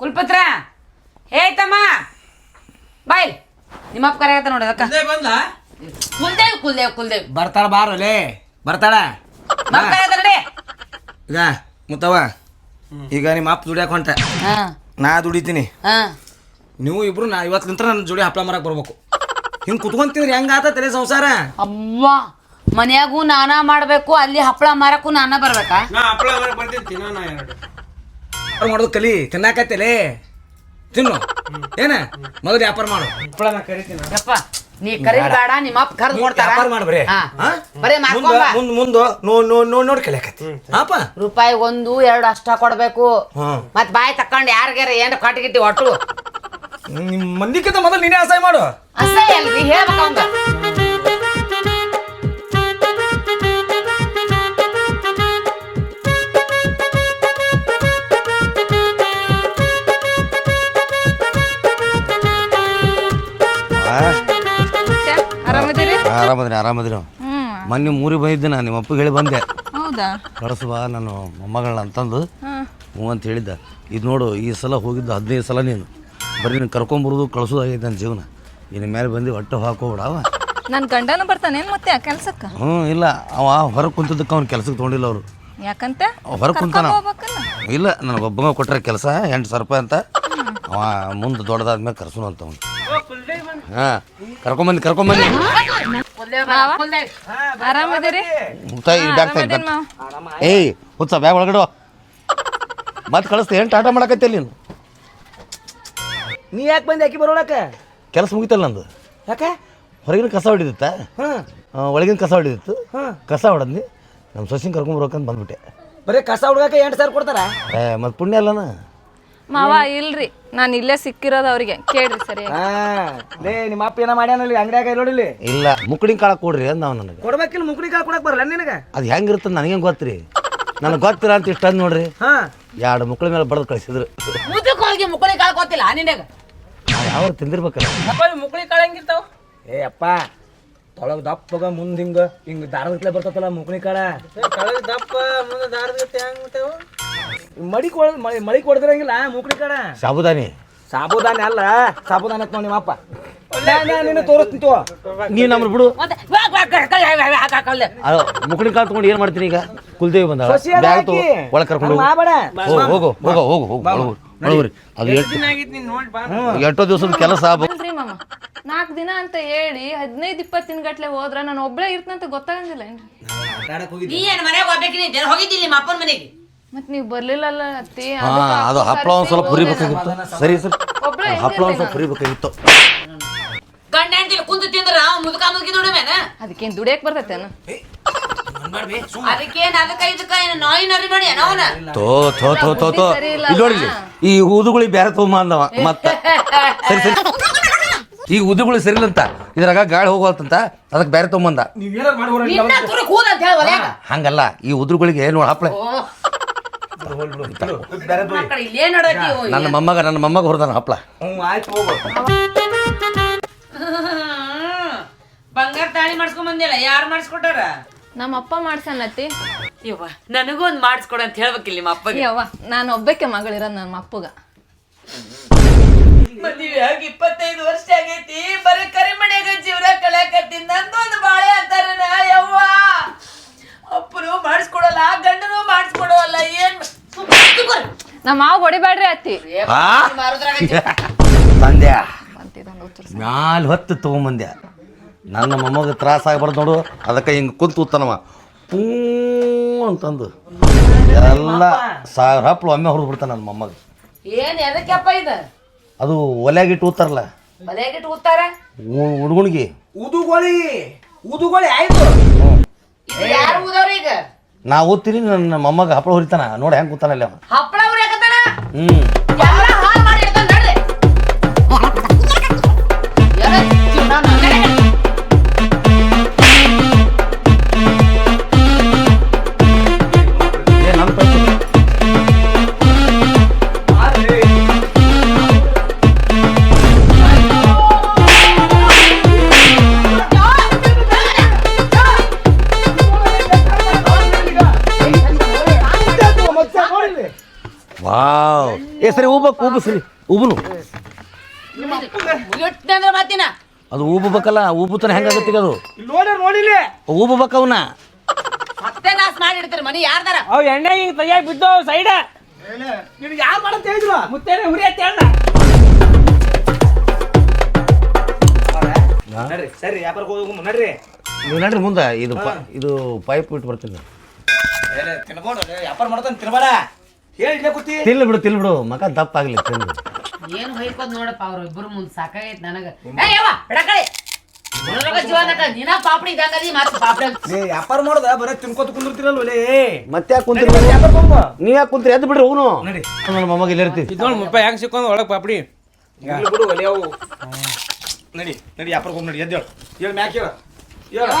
ಕುಲ್ಪತ್ರ. ಹೇ ತಮ್ಮ. ಬಾಯ್ ನಿಮ್ಮ ಅಪ್ಪ ಕರೆಯತ್ತ ನೋಡಿ ಅದಕ್ಕ. ಬಂದ ಕುಲ್ದೇವ್ ಕುಲ್ದೇವ್ ಕುಲ್ದೇವ್. ಬರ್ತಾಳ ಬಾರೋಲೆ ಬರ್ತಾಳ. ನಮ್ಮ ಕರೆಯತ್ತ ನೋಡಿ. ಈಗ ಮುತ್ತವ ಈಗ ನಿಮ್ಮ ಅಪ್ಪ ದುಡಿಯಾಕ ಹೊಂಟ. ಹಾ. ನಾ ದುಡಿತೀನಿ. ಹಾ. ನೀವು ಇಬ್ರು ನಾ ಇವತ್ತಿನಿಂತ್ರ ನನ್ನ ಜೋಡಿ ಹಪ್ಪಳ ಮರಕ್ಕೆ ಬರ್ಬೇಕು. ಹಿಂಗೆ ಕುತ್ಕೊಂತೀನಿ ಹೆಂಗ ಆತಲೆ ಸಂಸಾರ? ಅಮ್ಮ ಮನ್ಯಾಗೂ ನಾನಾ ಮಾಡ್ಬೇಕು ಅಲ್ಲಿ ಹಪ್ಪಳ ಮಾರಕ್ಕೂ ನಾನಾ ಬರ್ಬೇಕಾ? ನಾ ಹಪ್ಪಳ ಬರ್ತೀನಿ ನಾ ಎರಡು. ವ್ಯಾಪಾರ ಮಾಡೋದು ಕಲಿ ತಿನ್ನಾಕತ್ತಲೆ ತಿನ್ನು. ಏನ? ಮೊದಲು ವ್ಯಾಪಾರ ಮಾಡು. ಹಪ್ಪಳ ನಾ ಕರಿತೀನಿ. ಯಪ್ಪ. ನೀ ಕರೀದ್ ಬೇಡ. ನಿಮ್ಮ ಅಪ್ಪ ಕರ್ದು ಕೊಡ್ತಾರ. ವ್ಯಾಪಾರ ಮಾಡು ಬರೇ. ಹಾ. ಬರೇ ಮಾಡ್ಕೊಂಬ ಮುಂದ್ ಮುಂದ್ ನೋ ನೋ ನೋ ನೋಡಿ ಕಲಿಯಕತ್ತಿ. ಅಪ್ಪ ರೂಪಾಯಿ ಒಂದು ಎರಡು ಅಷ್ಟ ಕೊಡ್ಬೇಕು. ಹ್ಮ್. ಮತ್ ಬಾಯಿ ತಕೊಂಡ್ ಯಾರ್ಗಾರ ಏನ್ ಕಟ್ಟಿಗಿಟ್ಟಿ ಒಟ್ಟು. ನಿಮ್ ಮಂದಿಕ್ಕಿಂತ ಮೊದಲು ನೀನೇ ಅಸಹ್ಯ ಮಾಡು. ಅಸಹ್ಯ ಅಲ್ರಿ ಹೇಳ್ಬೇಕ ಅವಂಗ ಆರಾಮದಿರಿ ಆರಾಮದ್ರಿ. ಮೊನ್ನೆ ಮೂರಿ ಬಂದಿದ್ದೆ ನಾನು ನಿಮ್ಮ ಅಪ್ಪಗೆ ಹೇಳಿ ಬಂದೆ. ಹೌದಾ? ಕಳಿಸು ಬಾ ನಾನು ಮೊಮ್ಮಗಳನ್ನ ಅಂತಂದು ಹ್ಞೂ ಅಂತ ಹೇಳಿದ್ದ. ಇದು ನೋಡು ಈ ಸಲ ಹೋಗಿದ್ದು ಹದಿನೈದು ಸಲ ನೀನು. ಬರೀ ನೀನು ಕರ್ಕೊಂಬರೋದು ಕಳಿಸೋದಾಗೈತೆ ನನ್ನ ಜೀವನ. ಇನ್ನು ಮೇಲೆ ಬಂದು ಹೊಟ್ಟೆ ಹಾಕೋಬಿಡ ಅವ. ನನ್ನ ಗಂಡನು ಬರ್ತಾನೇನು ಮತ್ತೆ ಕೆಲಸಕ್ಕೆ? ಹ್ಞೂ ಇಲ್ಲ. ಅವ ಹೊರಗೆ ಕುಂತದಕ್ಕೆ ಅವ್ನು ಕೆಲಸಕ್ಕೆ ತೊಗೊಂಡಿಲ್ಲ ಅವರು. ಯಾಕಂತ? ಹೊರಗೆ ಕುಂತಾನ. ಇಲ್ಲ ನನಗೆ ಒಬ್ಬಂಗ ಕೊಟ್ಟರೆ ಕೆಲಸ ಎಂಟು ಸಾವಿರ ರೂಪಾಯಿ ಅಂತ. ಅವ ಮುಂದೆ ದೊಡ್ಡದಾದ್ಮೇಲೆ ಕರ್ಸೋಣ ಅಂತ ಅವ್ನು. ಹಾಂ ಕರ್ಕೊಂಬಂದು ಕರ್ಕೊಂಬಂದು ಆರಾಮದಿರಿ? ಮುಕ್ತಾಯ ಏಯ್ ಹುಚ್ಚ ಬ್ಯಾಗ್ ಒಳಗಡೆ ಮತ್ತೆ ಕಳಿಸ್ತೆ ಏನು ಟಾಟಾ ಮಾಡಕತ್ತೆ ನೀನು? ನೀ ಯಾಕೆ ಬಂದೆ ಯಾಕೆ ಬರೋಳಕ ಕೆಲಸ ಮುಗಿತಲ್ಲ ನಂದು. ಯಾಕೆ? ಹೊರಗಿನ ಕಸ ಹೊಡಿದಿತ್ತ? ಹಾಂ. ಒಳಗಿನ ಕಸ ಹೊಡಿದಿತ್ತು. ಕಸ ಹೊಡೆದ್ನಿ. ನಮ್ಮ ಸೊಸಿನ ಕರ್ಕೊಂಬರ್ಬೇಕಂತ ಬಂದ್ಬಿಟ್ಟೆ. ಬರೀ ಕಸ ಹುಡುಗಕ್ಕೆ ಎಂಟು ಸಾವಿರ ಕೊಡ್ತಾರ? ಏ ಮತ್ತು ಪುಣ್ಯ ಅಲ್ಲನ ಮಾವ ಇಲ್ರಿ. ನಾನು ಇಲ್ಲೇ ಸಿಕ್ಕಿರೋದು ಅವ್ರಿಗೆ. ಕೇಳ್ರಿ ಸರಿ ಹಾ ಲೇ ನಿಮ್ಮ ಅಪ್ಪ ಏನ ಮಾಡ್ಯಾನ ಇಲ್ಲಿ ಅಂಗಡಿಯಾಗ ನೋಡಿಲಿ ಇಲ್ಲ. ಮುಕ್ಕಡಿ ಕಾಳ ಕೊಡ್ರಿ ಅಂದ ನಾವು ನನಗೆ. ಕೊಡ್ಬೇಕಿಲ್ಲ ಮುಕ್ಳಿ ಕಾಳು ಕೊಡಕ್ ಬರಲ್ಲ ನಿನಗೆ? ಅದು ಹೆಂಗಿರುತ್ತೆ ನನಗೆ ಗೊತ್ತ್ರಿ? ನನಗೆ ಗೊತ್ತಿರ ಅಂತ ಇಷ್ಟ ಅಂದ್ ನೋಡ್ರಿ. ಹಾ. ಎರಡು ಮುಕ್ಕಳ ಮೇಲೆ ಬಡ್ದು ಕಳಿಸಿದ್ರು. ಮುಕ್ಳಿ ಹೋಗಿ ಗೊತ್ತಿಲ್ಲ ಕಾಳ್ಕೊತಿಲ್ಲ ನಿನಗ. ಯಾವ ತಿಂದಿರ್ಬೇಕಲ್ಲ. ಮುಕ್ಳಿ ಕಾಳು ಹೆಂಗಿರ್ತಾವ? ಏ ಅಪ್ಪ ತೊಳಗ್ ದಪ್ಪಗ ಮುಂದ್ ಹಿಂಗ ಹಿಂಗ ದಾರದಕ್ಲೆ ಬರ್ತತಲ್ಲ ಮುಕ್ನಿ ಕಾಳ. ಕಳಗ ದಪ್ಪ ಮುಂದೆ ದಾರದ ಹೆಂಗ್ ಮಡಿ ಕೊಡ ಮಳಿ ಮಳಿ ಕೊಡ್ದಿರಂಗಿಲ್ಲ ಮುಕ್ನಿ ಕಾಳ. ಸಾಬುದಾನಿ. ಸಾಬುದಾನಿ ಅಲ್ಲ ಸಾಬುದಾನ ಅಂತ ನೋಡಿ ನಿಮ್ಮ ಅಪ್ಪ. ನಿನ್ನ ತೋರಿಸ್ತೀನಿ ತೋ ನೀವು ನಮ್ಮ ಬಿಡು. ತಗೊಂಡು ಏನು ಮಾಡ್ತೀನಿ ಈಗ? ಕುಲ್ದೇವಿ ಬಂದ ಬ್ಯಾಗ್ ತಗೋ ಒಳಗೆ ಕರ್ಕೊಂಡು ಹಂಗ್. ಹೋಗು ಹೋಗು ಹೋಗು. ಅದು ಎಷ್ಟು ನೀನ್ ದಿವಸದ ಕೆಲಸ ನಾಲ್ಕು ದಿನ ಅಂತ ಹೇಳಿ ಹದಿನೈದ್ ಇಪ್ಪತ್ತು ದಿನ ಗಟ್ಲೆ ಹೋದ್ರ ನಾನು ಒಬ್ಳೆ ಇರ್ತಂತ ಗೊತ್ತಾಗಂಗಿಲ್ಲ ಏನ್ರಿ? ನೀ ಏನ್ ಹೋಗ್ಬೇಕಿ ನೀ ಹೋಗಿದ್ದಿಲ್ಲ ನಿಮ್ಮ ಅಪ್ಪನ ಮನೆಗೆ. ಮತ್ ನೀವ್ ಬರ್ಲಿಲ್ಲಲ್ಲ ಅತ್ತಿ? ಹಾ ಅದು ಹಪ್ಪಳ ಒಂದು ಸ್ವಲ್ಪ ಹುರಿಬೇಕಾಗಿತ್ತು. ಸರಿ ಸರ್. ಒಬ್ಳೆ ಹಪ್ಪಳ ಒಂದು ಸ್ವಲ್ಪ ಹುರಿಬೇಕಾಗಿತ್ತು. ಗಂಡ ಹೆಂಡತಿ ಕುಂತು ತಿಂದ್ರ ಮುದುಕ ಮುದುಕಿ ದುಡಿಮೇನ ಅದಕ್ಕೇನ್ ದುಡಿಯಕ್ ಬರ್ತೈತೇನ ಅದಕ್ಕೇನ್ ಅದಕ್ಕ ಇದಕ್ಕ ಏನ್ ನಾಯಿ ನರಿ ಮಾಡಿ ಅವನ? ತೋ ತೋ ತೋ ತೋ ತೋ. ಇಲ್ಲಿ ನೋಡಿ ಈ ಊದುಗಳಿಗೆ ಬೇರೆ ತುಂಬ ಅಂದವ ಮತ್ತ? ಸರಿ ಸರಿ. ಈ ಊದುಗಳು ಸರಿಲಂತ ಇದ್ರಾಗ ಗಾಳಿ ಹೋಗೋಲ್ತಂತ ಅದಕ್ಕೆ ಬೇರೆ ತೊಗೊಂಬಂದ. ನಿನ್ನ ತುರುಕ್ ಹೂದ ಅಂತ ಹೇಳ ಒಲ್ಯಾಗ ಹಂಗಲ್ಲ ಈ ಉದುರುಗಳಿಗೆ ನೋಡಿ ಹಪ್ಪಳ ಮಕ್ಕಳು ಇಲ್ಲೇ ನಡತಿ ನನ್ನ ಮೊಮ್ಮಗ ನನ್ನ ಮೊಮ್ಮಗ ಹೊರದಾನ ಹಪ್ಪಳ ಹ್ಞೂ ಆಯ್ತು ಹೋಗು ಬಂಗಾರ ತಾಳಿ ಮಾಡಿಸ್ಕೊಂಡ್ ಬಂದಿಲ್ಲ ಯಾರು ಮಾಡಿಸ್ಕೊಟ್ಟಾರ? ನಮ್ಮ ಅಪ್ಪ ಮಾಡ್ಸನತ್ತಿ. ಯವ್ವ ನನಗೂ ಒಂದ್ ಮಾಡಿಸ್ಕೊಡ ಅಂತ ಹೇಳ್ಬೇಕಿಲ್ಲ ನಿಮ್ಮ ಅಪ್ಪಗೆ. ಯವ್ವ ನಾನು ಒಬ್ಬಕ್ಕೆ ಮಗಳಿರೋದು ನಮ್ಮ ಅಪ್ಪಗ. ಮದ್ವೆ ಆಗಿ ಇಪ್ಪತ್ತೈದು ವರ್ಷ ಆಗೈತಿ. ಬರೀ ಕರಿಮಣ್ಯಾಗ ಜೀವನ ಕಳ್ಯಾಕತ್ತೀನಿ. ನಂದೊಂದು ಬಾಳೆ ಅಂತಾರ ಯವ್ವ. ಅಪ್ಪನು ಮಾಡಿಸ್ಕೊಡಲ್ಲ ಗಂಡನು ಮಾಡಿಸ್ಕೊಡೋಲ್ಲ ಏನ್ ನಮ್ಮ ಮಾವ ಹೊಡಿಬ್ಯಾಡ್ರಿ ಅತ್ತಿ. ಉತ್ತರ ಮ್ಯಾಲ ಹೊತ್ತು ತೊಗೊಂಬಂದ್ಯ? ನನ್ನ ಮೊಮ್ಮಗ ತ್ರಾಸ ಆಗ್ಬಾರ್ದು ನೋಡು. ಅದಕ್ಕೆ ಹಿಂಗೆ ಕುಂತು ಉತ್ತನವ ಪೂ ಅಂತಂದು. ಎಲ್ಲ ಸಾವಿರ ಹಪ್ಪಳು ಒಮ್ಮೆ ಬಿಡ್ತಾನೆ ನನ್ನ ಮೊಮ್ಮಗ. ಏನು ಎದಕ್ಕೆಪ್ಪ ಇದು? ಅದು ಒಲೆಗಿಟ್ಟು ಊತಾರಲ್ಲ? ಬಲೆಗಿಟ್ಟು ಕೂತಾರ ಹುಡುಗನಿಗೆ ಉದುಗೋಳಿ ಉದುಗೋಳಿ ಆಯ್ತು. ಇದು ಯಾರು ಊದವ್ರ ಈಗ? ನಾ ಓದ್ತೀನಿ ನನ್ನ ಮೊಮ್ಮಗ ಹಪ್ಪಳ ಹೊರಿತಾನ ನೋಡಿ ಹೆಂಗೆ ಕೂತಾನಲ್ಲ ಅವ. ಹಪ್ಪಳ ಅವ್ರ ಯಾಕತ್ತಾನ ಹ್ಞೂ ವಾವ್. ಏ ಸರಿ ಊಬಕ್ ಊಬು ಸರಿ. ಊಬುನು ಅಂದ್ರೆ ಮತ್ತಿನ ಅದು ಊಬಬೇಕಲ್ಲ ಊಬುತನ ಹೆಂಗಾಗುತ್ತೆ ಈಗ ಅದು? ನೋಡಿ ನೋಡಿಲಿ ಊಬಬೇಕ ಅವನ್ನ ಮತ್ತೆ ನಾಸ್ ಮಾಡಿ ಇಡ್ತೀರಿ ಮನಿ ಯಾರ್ದಾರ ಅವ್ ಎಣ್ಣೆ ಹಿಂಗ್ ತಯಾಗಿ ಬಿದ್ದು ಸೈಡ. ನಿನಗೆ ಯಾರು ಮಾಡಂತ ಹೇಳಿದ್ರು? ಮುತ್ತೇನೆ ಹುರಿ ಅಂತ ಹೇಳ ನಡ್ರಿ ಸರಿ ವ್ಯಾಪಾರಕ್ಕೆ ಹೋಗಿ ನಡ್ರಿ. ನೀವು ನಡ್ರಿ ಮುಂದೆ ಇದು ಪ ಇದು ಪೈಪ್ ಬಿಟ್ಟು ಬರ್ತೀನಿ. ತಿನ್ಬೋದು ವ್ಯಾಪಾರ ಮಾಡ್ತಾನೆ ತಿನ್ಬೇಡ. ಹೇಳಿ ಇಲ್ಲೇ ಕೂತಿ ತಿನ್ಲಿ ಬಿಡು ತಿಲ್ ಬಿಡು. ಮಕ ದಪ್ಪ ಆಗ್ಲಿ ಏನು ಏನ್ ಹೊಯ್ಕೋದ್ ನೋಡಪ್ಪ ಅವ್ರು ಇಬ್ಬರು ಮುಂದೆ ಸಾಕಾಗೈತ್ ನನಗ. ಏ ಯವ್ವ ಬಿಡಕಳಿ ನನಗ ಜೀವನಕ್ಕ ನೀನ ಪಾಪಡಿ ಇದ್ದಂಗದಿ ಮತ್ತ್ ಪಾಪಡಿ ಏ ವ್ಯಾಪಾರ ಮಾಡೋದ? ಬರೀ ತಿನ್ಕೋತ ಮತ್ತೆ ಯಾಕೆ ಕುಂತ್ರಿ ವ್ಯಾಪಾರ ಯಾಕೆ ಕುಂತ್ರಿ? ಎದ್ದು ಬಿಡ್ರಿ ಅವನು ನಡಿ. ನನ್ನ ಮೊಮ್ಮಗ ಇಲ್ಲಿ ಇರ್ತೀವಿ ಇದು ನೋಡಿ ಮುಪ್ಪ ಹೆಂಗ್ ಸಿಕ್ಕೊಂಡ್ ಒಳಗ್ ಪಾಪಡಿ. ಬಿಡು ಒಲೆ ಅವು. ನಡಿ ನಡಿ ವ್ಯಾಪಾರ ಹೋಗಿ ನಡಿ ಎದ್ದೇಳು. ಹೇಳು ಮ್ಯಾಕ್ ಹೇಳು. ಹೇಳು.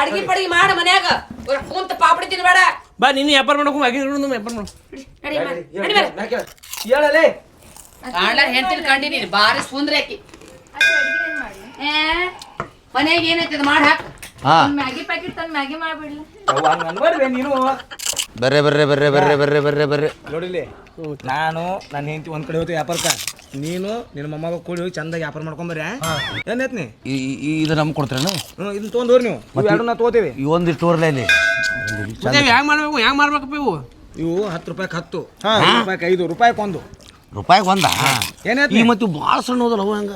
ಅಡ್ಗಿ ಪಡ್ಗಿ ಮಾಡ ಮನ್ಯಾಗ. ಕುಂತ ಪಾಪಡಿ ತಿನ್ಬೇಡ. ಬಾ ನೀನು ವ್ಯಾಪಾರ ಮಾಡಕ್ ಆಗಿ ವ್ಯಾಪಾರ ಮಾಡು ಹೇಳಲೇ ಕಾಣ್ಲಾರ ಹೆಂಡತಿನ ಕಂಡಿನಿ ಬಾರಿ ಸುಂದ್ರಿ ಆಕಿ ಮನೆಗೆ ಮನ್ಯಾಗ ಏನೈತಿ ಅದು ಮಾಡಿ ಹಾಕ್. ಹಾ. ಮ್ಯಾಗಿ ಪ್ಯಾಕೆಟ್ ತಂದು ಮ್ಯಾಗಿ ಮಾಡ್ಬಿಡ್ಲಿ. ಅವ್ವ ಹಂಗ್ ಅನ್ಬೇಡ್ರಿ ನೀನು? ಬರ್ರೆ ಬರ್ರೆ ಬರ್ರೆ ಬರ್ರೆ ಬರ್ರೆ ಬರ್ರೆ ಬರ್ರೆ. ನೋಡಿಲಿ ನಾನು ನನ್ನ ಹೆಂಡತಿ ಒಂದ್ ಕಡೆ ಹೋಗ್ತೀವಿ ವ್ಯಾಪಾರಕ್ಕ. ನೀನು ನಿನ್ನ ಮೊಮ್ಮಗ ಕೂಡಿ ಹೋಗಿ ಚಂದಾಗಿ ವ್ಯಾಪಾರ ಮಾಡ್ಕೊಂಬರ್ಯಾ ಏನೈತ್ ನೀ ಈ- ಈ- ಈ- ಇದು ನಮ್ಗೆ ಕೊಡ್ತೀರೇನು? ಹ್ಞೂ ಇದನ್ನ ತೊಗೊಂಡೋರಿ ನೀವು. ಇವು ಎರಡು ನಾ ತೊಗೋತೀವಿ. ಈ ಒಂದಿಷ್ಟು ಊರ್ಲೆ ಇಲ್ಲಿ. ಹೆಂಗ್ ಮಾಡ್ಬೇಕು? ಹೆಂಗ್ ಮಾಡ್ಬೇಕಪ್ಪ ಇವು? ಇವು ಹತ್ತು ರೂಪಾಯಿಗೆ ಹತ್ತು. ಐದು ರೂಪಾಯಿಗೆ ಐದು ರೂಪಾಯಿಗೆ ಒಂದು. ರೂಪಾಯಿಗೆ ಒಂದ? ಏನಾಯ್ತು ಈ ಮತ್ತೆ ಭಾಳ ಸಣ್ಣ ಹೋದಲ್ಲ ಅವು ಹಂಗ?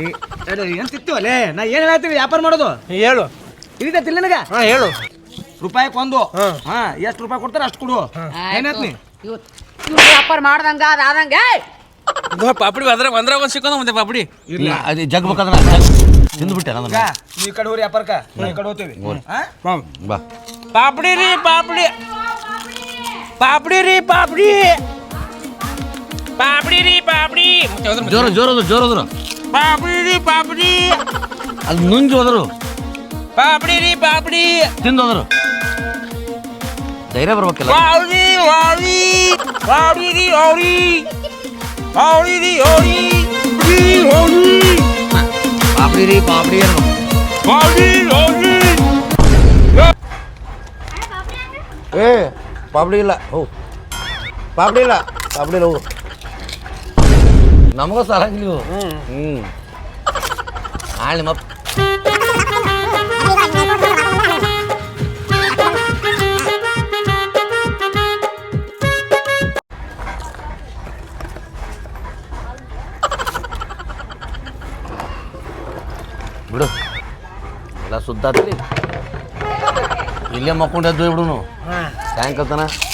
ಏನು ತಿಂತೀವಲ್ಲೇ ನಾ ಏನು ಹೇಳ್ತೀವಿ ವ್ಯಾಪಾರ ಮಾಡೋದು? ಹೇಳು. ಇಳಿತೈತಿಲ್ಲ ನಿನಗ? ಹಾ ಹೇಳು. ರೂಪಾಯಿ ಕೊಂದು. ಹಾ. ಎಷ್ಟು ರೂಪಾಯಿ ಕೊಡ್ತಾರ ಅಷ್ಟು ಕೊಡು. ಏನಾಯ್ತು ನೀ ಇವ್ ಇವ್ ವ್ಯಾಪಾರ ಮಾಡ್ದಂಗ ಅದ ಆದಂಗ ಇದು ಪಾಪಡಿ ಅದ್ರಾಗ ಒಂದ್ರಾಗ ಒಂದ್ ಸಿಕ್ಕೊಂಡ ಮತ್ತೆ ಪಾಪಡಿ? ಇಲ್ಲ. ಅದು ಜಗ್ಬೇಕಾದ್ರೆ ತಿಂದ್ಬಿಟ್ಟೆ ಈಗ ನೀ ಈ ಕಡೆ ಹೋರಿ ವ್ಯಾಪಾರಕ್ಕ. ನಾ ಈ ಕಡೆ ಹೋಗ್ತೀವಿ. ಹಾ? ಬಾ. ಪಾಪಡಿ ರೀ ಪಾಪಡಿ. ಪಾಪಡಿ ರೀ ಪಾಪಡಿ. ಪಾಪಡಿ ರೀ ಪಾಪಡಿ. ಮುತ್ತೆ ಹೋದ್ರು ಜೋರ ಜೋರದು ಜೋರದ್ರು ಪಾಪಡಿ ರೀ ಪಾಪಡಿ ಅಲ್ಲಿ ನುಂಗಿ ಹೋದ್ರು. ಪಾಪಡಿ ರೀ ಪಾಪಡಿ ತಿಂದೋದ್ರು ಧೈರ್ಯ ಬರ್ಬೇಕಲ್ಲ. ವಾವಿ ವಾವಿ ವಾವಿ ರೀ ಅವ್ರಿ ವಾವಿ ರೀ ವಾವಿ ರೀ ಪಾಪಡಿ ರೀ ಪಾಪಡಿ ಏನು ವಾವಿ ವಾವಿ ಏ ಪಾಪಡಿ ಇಲ್ಲ. ಹೋ. ಪಾಪಡಿ ಇಲ್ಲ ಪಾಪಡಿ ಇಲ್ಲ ಹೋಗು ನಮಗೂ ಸಾಲಂಗಿಲ್ಲ ನೀವು. ಹ್ಞೂ ಆಳ್ ನಿಮ್ಮಪ್ಪ ಬಿಡು. ಎಲ್ಲ ಸುದ್ದಾತ್ರಿ ಇಲ್ಲೇ ಮಕ್ಕೊಂಡು ಎದ್ದು ಬಿಡುನು ಸಾಯಂಕಾಲತನ ನೋಡು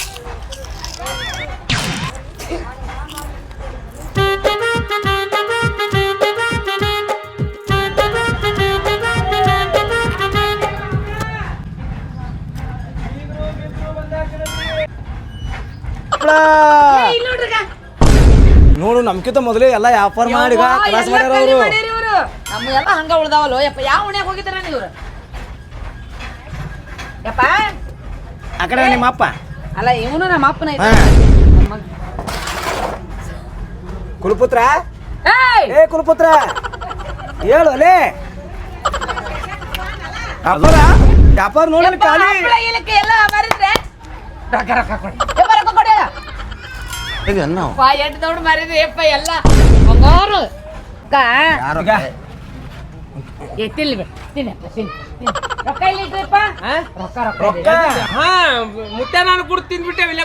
ನಮ್ಕಿಂತ ಮೊದಲೇ ಎಲ್ಲ ವ್ಯಾಪಾರ ಮಾಡಿ ಕ್ಲಾಸ್ ಮಾಡ್ಯಾರ ಅವರು ನಮ್ಮ ಎಲ್ಲ ಹಂಗ ಉಳ್ದಾವಲ್ಲ ಯಪ್ಪ ಯಾವ ಉಣ್ಯಾಗ ಹೋಗಿದ್ದಾರ ನೀವ್ರು ಯಪ್ಪ. ಆ ಕಡೆ ನಿಮ್ಮ ಅಪ್ಪ? ಅಲ್ಲ ಇವನು ನಮ್ಮ ಅಪ್ಪನ. ಕುಲಪುತ್ರ? ಏಯ್! ಏ ಕುಲಪುತ್ರ. ಹೇಳು ಅಲೇ ವ್ಯಾಪಾರ ವ್ಯಾಪಾರ ನೋಡಿ ಖಾಲಿ. ಎಲ್ಲ ಮಾರಿದ್ರೆ. ರೊಕ್ಕ ರೊಕ್ಕ ಕೊಡಿ. ಯಪ್ಪ ರೊಕ್ಕ ಕೊಡಿ ಇದು ಅನ್ನ ಪಾ ಎಂಟು ದೌಡ್ ಮಾರಿದ್ರಿ ಯಪ್ಪ ಎಲ್ಲ. ಬಂಗಾರು. ಅಕ್ಕ ತಿನ್ನಪ್ಪ ತಿನ್. ರೊಕ್ಕ ರೊಕ್ಕ ರೊಕ್ಕ ರೊಕ್ಕ? ಹಾ ಮುತ್ತೆ ನಾನು ಕೂಡ ತಿಂದ್ಬಿಟ್ಟೆ ಇಲ್ಲ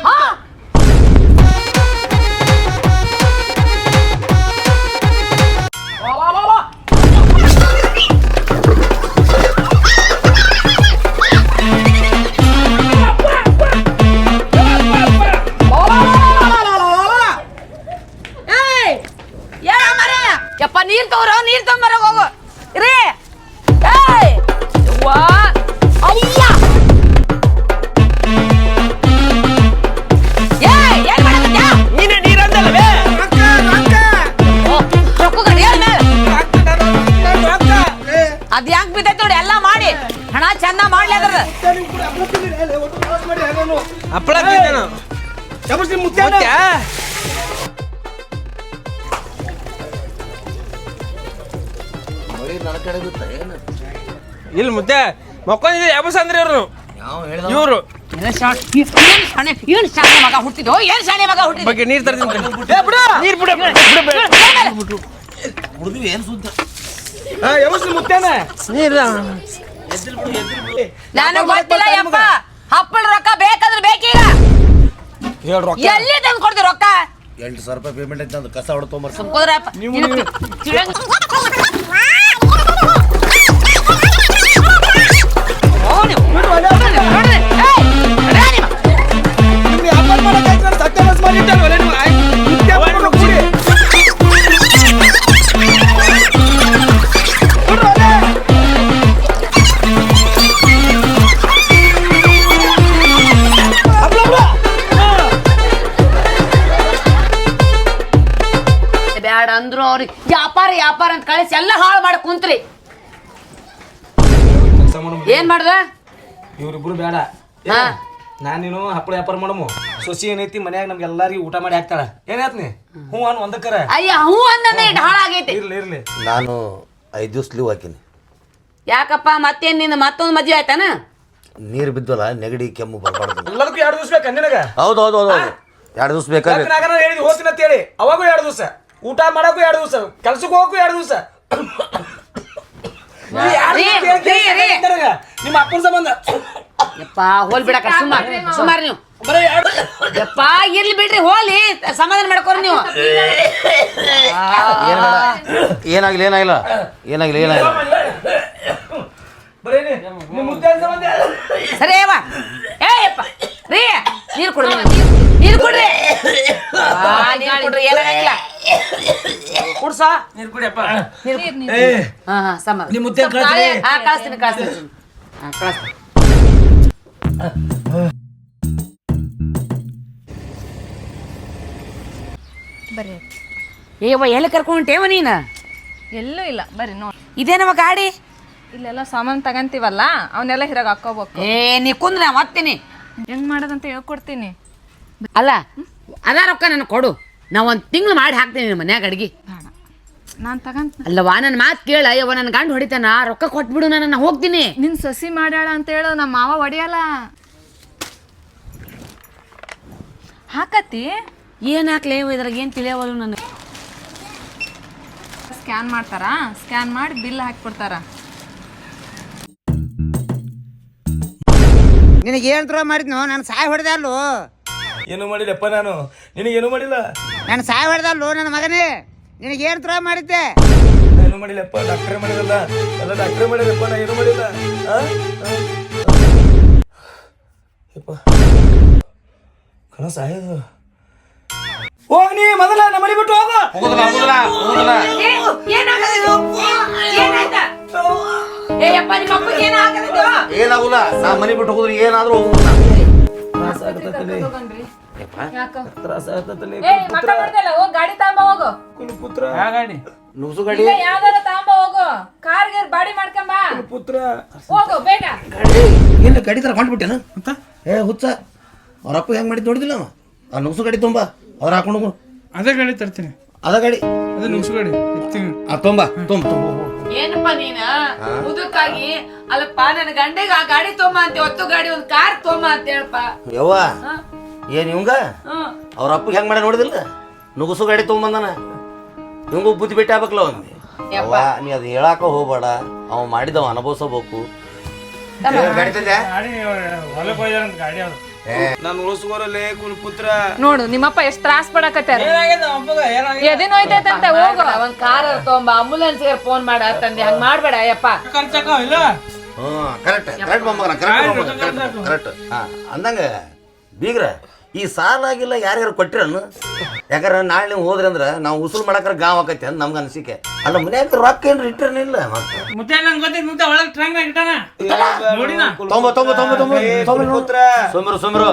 ಹಪ್ಪಳ ತಿಂದೆ ನಾನು ಮುತ್ಯ ನನ್ನ ಕಡೆ ಬಿತ್ತ ಏನು ಇಲ್ಲ ಮುತ್ತೆ ಮಕ್ಕೊಂಡಿದ್ದೆ ಯಾಬಸ್ ಅಂದ್ರೆ ಇವ್ರು ಯಾವ ಹೇಳ್ದ ಇವ್ರು ಏನ್ ಶಾಣೆ ಶಾಣೆ ಏನ್ ಶಾಣೆ ಮಗ ಹುಟ್ಟಿದೋ ಏನ್ ಶಾಣೆ ಮಗ ಹುಟ್ಟಿದ ಬಗ್ಗೆ ನೀರ್ ತರ್ತೀನಿ ನೀರ್ ಬಿಡ ಹುಡುಗಿ ಏನು ಸುದ್ದ ನೀರ್ ನಾನು ಗೊತ್ತಿಲ್ಲ ಯಪ್ಪ ಹಪ್ಪಳ ರೊಕ್ಕ ಬೇಕಾದ್ರೆ ಬೇಕೀಗ. ಹೇಳ ರೊಕ್ಕ. ಎಲ್ಲಿ ತಂದು ಕೊಡ್ತೀವಿ ರೊಕ್ಕ? ಎಂಟು ಸಾವಿರ ರೂಪಾಯಿ ಪೇಮೆಂಟ್ ಐತೆ ನಂದು ಕಸ ಹೊಡ್ಕೊಂಬರ್ಸ ಸುಮ್ಕೋದ್ರಪ್ಪ ಮಾಡಿಟ್ಟಲ್ವಲ್ಲ ನೀವು ಆಯ್- ಮುತ್ಯ ವ್ಯಾಪಾರ ವ್ಯಾಪಾರ ಅಂತ ಕಳಿಸಿ ಎಲ್ಲ ಹಾಳು ಮಾಡಿ ಕುಂತ್ರಿ. ಏನ್ ಮಾಡ್ದ? ಇವ್ರಿಬ್ರು ಬೇಡ. ಹಾ. ನಾನು ನೀನು ಹಪ್ಪಳ ವ್ಯಾಪಾರ ಮಾಡಮು. ಸೊಸಿ ಏನೈತಿ ಮನ್ಯಾಗ ನಮ್ಗೆ ಎಲ್ಲಾರಿಗೂ ಊಟ ಮಾಡಿ ಹಾಕ್ತಾಳ. ಏನಾಯ್ತು ನೀ ಹ್ಞೂ ಅನ್ ಒಂದಕ್ಕರ ಅಯ್ಯ ಹೂ ಅಂದಂದ್ರೆ ಇಟ್ಟು ಹಾಳಾಗೈತಿ ಇರ್ಲಿ ಇರ್ಲಿ. ನಾನು ಐದು ದಿವ್ಸ ಲೀವ್ ಹಾಕಿನಿ. ಯಾಕಪ್ಪ ಮತ್ತೇನ್ ನಿನ್ನ ಮತ್ತೊಂದು ಮದ್ವೆ ಆಯ್ತಾನ? ನೀರು ಬಿದ್ದಲ್ಲ ನೆಗಡಿ ಕೆಮ್ಮು ಬರಬಾರ್ದು. ಎಲ್ಲದಕ್ಕೂ ಎರಡು ದಿವಸ ಬೇಕಾ ನಿನಗ? ಹೌದು ಹೌದು ಹೌದು ಹೌದು. ಎರಡು ದಿವ್ಸ ಬೇಕಾದ್ರೆ ಹೇಳಿದ್ವಿ ಹೋಗ್ತೀನಿ ಅಂತ ಹೇಳಿ. ಅವಾಗೂ ಎರಡು ದಿವಸ. ಊಟ ಮಾಡಕ್ಕೂ ಎರಡು ದಿವಸ ಕೆಲ್ಸಕ್ಕೆ ಹೋಗಕ್ಕೂ ಎರಡು ದಿವಸ. ನಿಮ್ಮ ಅಪ್ಪನ ಸಂಬಂಧ. ಯಪ್ಪ ಹೋಲ್ ಬಿಡಕ ಸುಮಾರ್ ಸುಮಾರ್ ನೀವು. ಯಪ್ಪ ಇರ್ಲಿ ಬಿಡ್ರಿ ಹೋಲಿ ಸಮಾಧಾನ ಮಾಡ್ಕೊರಿ ನೀವು. ಏನಾಗ್ಲಿ ಏನಾಗಿಲ್ಲ ಏನಾಗ್ಲಿ ಏನಾಗಿಲ್ಲ ಸರಿ ಏ ಯಪ್ಪ. ರೀ ನೀರು ಕೊಡ್ರಿ ನೀರು ಕೊಡ್ರಿ. ನೀರ್ ಕೊಡ್ರಿ. ಏನಾಗಿಲ್ಲ ಕುಡ್ಸ? ನೀರ್ ಕುಡಿಯಪ್ಪ ಏ ಹಾ ಹಾ ಸಮಾಧಾನ ನಿಮ್ಮ ಮುದ್ದೆ ಕಳ್ಸ್ರಿ. ಹಾ ಕಳಿಸ್ತೀನಿ ಕಳಿಸ್ತೀನಿ. ಹಾ ಕಳಿಸ್ತೀನಿ. ಬರ್ರಿ. ಏವ ಎಲ್ಲಿ ಕರ್ಕೊಂಡೇವ ನೀನು? ಎಲ್ಲೂ ಇಲ್ಲ. ಬರ್ರಿ ನೋಡಿ. ಇದೇನವ ಗಾಡಿ? ಇಲ್ಲೆಲ್ಲ ಸಾಮಾನು ತಗಂತೀವಲ್ಲ ಅವನ್ನೆಲ್ಲ ಹಿರಾಗ ಹಾಕೋಬೇಕು ಏ ನೀ ಕುಂದ್ರ ನಾ ಒತ್ತೀನಿ. ಹೆಂಗ್ ಮಾಡೋದಂತ ಹೇಳ್ಕೊಡ್ತೀನಿ. ಅಲ್ಲ ಅದ ರೊಕ್ಕ ನನಗೆ ಕೊಡು. ನಾ ಒಂದು ತಿಂಗಳು ಮಾಡಿ ಹಾಕ್ತೀನಿ ನಿಮ್ಮ ಮನ್ಯಾಗ ಅಡ್ಗಿ. ಬೇಡ. ನಾನು ತಗಂತ ಅಲ್ಲವಾ ನನ್ನ ಮಾತು ಕೇಳ. ಯವ್ವ ನನ್ನ ಗಂಡು ಹೊಡಿತಾನ. ರೊಕ್ಕ ಕೊಟ್ಬಿಡು ನಾನು ಹೋಗ್ತೀನಿ. ನಿನ್ ಸಸಿ ಮಾಡ್ಯಾಳ ಅಂತ ಹೇಳು ನಮ್ಮ ಮಾವ ಹೊಡಿಯಲ್ಲ ಹಾಕತಿ ಏನು ಹಾಕ್ಲೆ? ಇದ್ರಾಗ ಏನು ತಿಳಿಯವಲ್ಲ ನನಗೆ? ಸ್ಕ್ಯಾನ್ ಮಾಡ್ತಾರ? ಸ್ಕ್ಯಾನ್ ಮಾಡಿ ಬಿಲ್ ಹಾಕ್ಬಿಡ್ತಾರ? ನಿನಗೆ ಏನು ದ್ರೋಹ ಮಾಡಿದ್ನು? ನಾನು ಸಾಯ ಹೊಡೆದೆ ಅಲ್ಲೋ. ಏನು ಮಾಡಿದಪ್ಪ ನಾನು? ನಿನಗೇನು ಮಾಡಿಲ್ಲ? ನಾನು ಸಾಯ ಹೊಡೆದೆ ಅಲ್ಲೋ ನನ್ನ ಮಗನೇ. ನಿನಗೆ ಏನು ದ್ರೋಹ ಮಾಡಿದ್ದೆ? ಏನು ಮಾಡಿಲ್ಲಪ್ಪ ಡಾಕ್ಟ್ರೇ ಮಾಡಿರಲ್ಲ. ಎಲ್ಲ ಡಾಕ್ಟ್ರೇ ಮಾಡಿರಪ್ಪ ನಾ ಏನು ಮಾಡಿಲ್ಲ? ಆ? ಆ? ಯಪ್ಪ ಹೋಗ್ ನೀ ಮೊದಲ ನಮ್ಮ ಮನೆ ಬಿಟ್ಟು ಹೋಗು. ಹೋಗುದಿಲ್ಲ ಹೋಗುದಿಲ್ಲ ಹೋಗುದಿಲ್ಲ. ನಿಮ್ಮ ಅಪ್ಪಗೆ ಏನು ಏನಾಗುಲ್ಲ ನಾ ಮನೆ ಬಿಟ್ಟು ಹೋದ್ರೆ ಏನಾದ್ರೂ ಹೋಗುದಿಲ್ಲ ತ್ರಾಸ ಆಗತ್ತಲೆ ತ್ರಾಸ ಆಗತ್ತಲೆ ಹೋಗ್ ಗಾಡಿ ತಾಂಬ ಹೋಗು. ಪುತ್ರ ಗಾಡಿ? ನುಗ್ಸು ಗಾಡಿ. ಯಾವ್ದಾರ ತಾಂಬ ಹೋಗು. ಕಾರ್ ಗೀರ್ ಬಾಡಿ ಮಾಡ್ಕೊಂಬ. ಪುತ್ರ ಹೋಗು ಬೇಗ. ಏನು ಗಾಡಿ ತರ ಹೊಂಟ್ಬಿಟ್ಟೇನ ಏ ಹುಚ್ಚ. ಅವ್ರ ಅಪ್ಪ ಹೆಂಗ್ ಮಾಡಿದ್ ನೋಡಿದಿಲ್ಲ ಆ ನುಸು ಗಾಡಿ ತುಂಬ ಅವ್ರ ಹಾಕೊಂಡು. ಅದೇ ಗಾಡಿ ತರ್ತೀನಿ. ಅದ ಗಾಡಿ. ಅದು ನುಗ್ಸು ಗಾಡಿ. ಎತ್ತೀನಿ ಆ ತೊಂಬ ತುಂಬ. ತುಂಬ. ಏನಪ್ಪ ನೀನ? ಮುದುಕಾಗಿ ಅಲ್ಲಪ್ಪ ನನ್ನ ಗಂಡೆಗ ಆ ಗಾಡಿ ತೊಗೊಂಬ ಅಂತ ಹೊತ್ತು ಗಾಡಿ ಒಂದು ಕಾರ್ ತೊಂಬ ಅಂತ ಹೇಳಪ್ಪ ಯವ್ವ ಏನ್ ಇವಂಗ? ಅವ್ರ ಅಪ್ಪಗೆ ಹೆಂಗ್ ಮಾಡ ನೋಡಿದಿಲ್ಲ? ನುಗುಸು ಗಾಡಿ ತೊಗೊಂಬಂದಾನ ಇವಂಗು ಬುದ್ಧಿ ಭೇಟಿ ಆಗ್ಬೇಕಲ್ಲ ಅವ್ನಿಗೆ. ಯವ್ವ. ನೀ ಅದು ಹೇಳಾಕ ಹೋಗ್ಬೇಡ. ಅವ ಮಾಡಿದವ ಅನುಭವಿಸಬೇಕು. ಗಾಡಿ ತಂದೆ. ಗಾಡಿ ಹೊಲಕ್ಕೆ ಹೋಗ್ಯಾರಂತ ಗಾಡಿ ಅದು. ನಾನು ಉಳಿಸ್ಕೋರಲ್ಲೇ ಕುಲಪುತ್ರ ನೋಡು ನಿಮ್ಮಪ್ಪ ಎಷ್ಟ್ ತ್ರಾಸ್ ಪಡಕತ್ತಾರ. ಎದಿನ ಹೋಯ್ತೈತಂತೆ ಹೋಗು. ಒಂದ್ ಕಾರ್ ತೊಂಬ ಆಂಬುಲೆನ್ಸ್ ಫೋನ್ ಮಾಡ ತಂದೆ. ಹಂಗ್ ಮಾಡ್ಬೇಡ ಯಪ್ಪ correct correct correct correct correct ಹಾ ಅಂದಂಗ ಬೀಗ್ರ ಈ ಸಾಲಾಗಿಲ್ಲ ಯಾರ್ಯಾರು ಕೊಟ್ಟಿರನು ಯಾಕಂದ್ರೆ ನಾಳೆ ನೀವು ಹೋದ್ರಿ ಅಂದ್ರೆ ನಾವು ಉಸಿರು ಮಾಡಕ್ರ ಗಾವ್ ಆಕೈತಿ ಅಂತ ನಮ್ಗೆ ಅನಿಸಿಕೆ. ಅಲ್ಲ ಮನ್ಯಾಗ ರೊಕ್ಕ ಏನು ರಿಟರ್ನ್ ಇಲ್ಲ? ಮತ್ತೆ ಮುದ್ದೆ ನಂಗೆ ಗೊತ್ತೈತಿ ಮುತ್ತೆ ಒಳಗೆ ಟ್ರಂಕ್ ಇಟ್ಟಾನ. ನೋಡಿನ? ತೊಂಬ ತೊಂಬ ತೊಂಬ ತೊಂಬ ಸುಮ್ರು ಸುಮ್ರು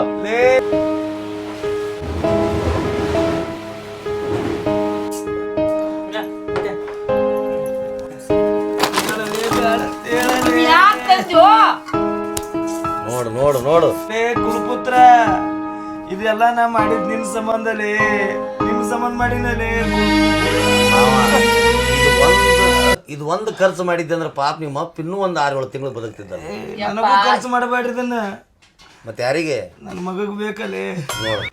ನೋಡು ನೋಡು ನೋಡು. ಕುರುಪುತ್ರ ಕುಲಪುತ್ರ ಇದೆಲ್ಲ ನಾ ಮಾಡಿದ್ ನಿನ್ ಸಂಬಂಧಲೇ ನಿಮ್ ಸಂಬಂಧ ಮಾಡಿನಲೇ ಮಾವ, ಇದು ಒಂದು ಇದು ಒಂದು ಖರ್ಚು ಮಾಡಿದ್ದೆ ಅಂದ್ರೆ ಪಾಪ ನಿಮ್ಮ ಅಪ್ಪ ಇನ್ನೂ ಒಂದು ಆರು ಏಳು ತಿಂಗಳು ಬದುಕ್ತಿದ್ದ ನನಗೂ ಖರ್ಚು ಮಾಡಬೇಡ್ರಿ ಇದನ್ನ. ಮತ್ತೆ ಯಾರಿಗೆ? ನನ್ನ ಮಗಗ್ ಬೇಕಲ್ಲೇ. ನೋಡು